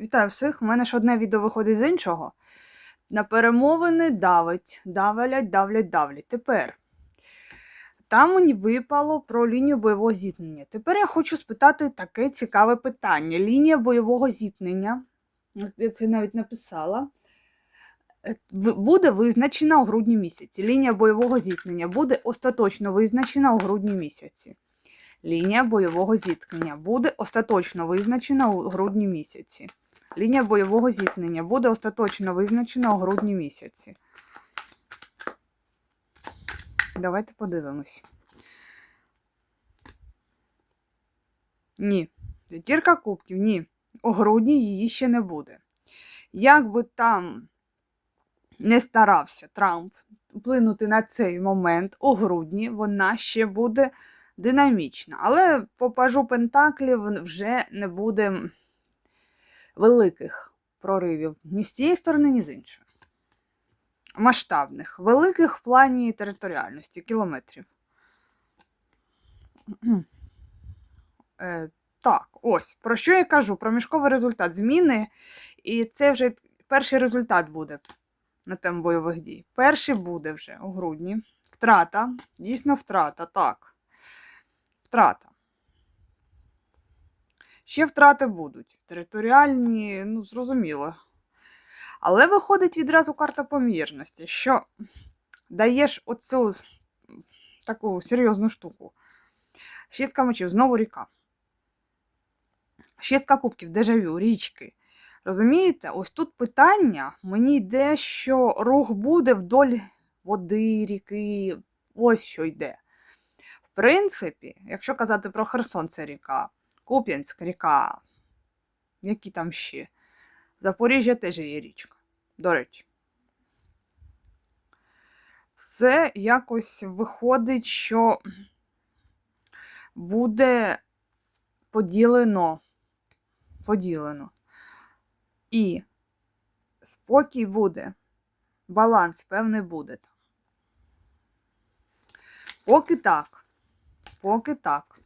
Вітаю всіх! У мене ж одне відео виходить з іншого. На перемовини давить, давлять, давлять, давлять. Тепер там мені випало про лінію бойового зіткнення. Тепер я хочу спитати таке цікаве питання. Лінія бойового зіткнення, я це навіть написала, е, буде визначена у грудні місяці. Лінія бойового зіткнення буде остаточно визначена у грудні місяці. Лінія бойового зіткнення буде остаточно визначена у грудні місяці. Лінія бойового зіткнення буде остаточно визначена у грудні місяці. Давайте подивимось. Ні. П'ятірка кубків, ні. У грудні її ще не буде. Як би там не старався Трамп вплинути на цей момент у грудні, вона ще буде динамічна. Але по пажу Пентаклів вже не буде великих проривів ні з цієї сторони, ні з іншої. Масштабних, великих в плані територіальності, кілометрів. Е, так, ось. Про що я кажу? Про мішковий результат зміни. І це вже перший результат буде на тему бойових дій. Перший буде вже у грудні. Втрата. Дійсно, втрата, так. Втрата. Ще втрати будуть. Територіальні, ну, зрозуміло. Але виходить відразу карта помірності, що даєш оцю таку серйозну штуку. Шістка мечів, знову ріка. Шістка кубків, дежавю, річки. Розумієте, ось тут питання мені йде, що рух буде вдоль води, ріки, ось що йде. В принципі, якщо казати про Херсон, це ріка, Куп'янськ ріка, які там ще. Запоріжжя теж є річка, до речі. Все якось виходить, що буде поділено. Поділено. І спокій буде, баланс певний буде. Поки так. Поки так.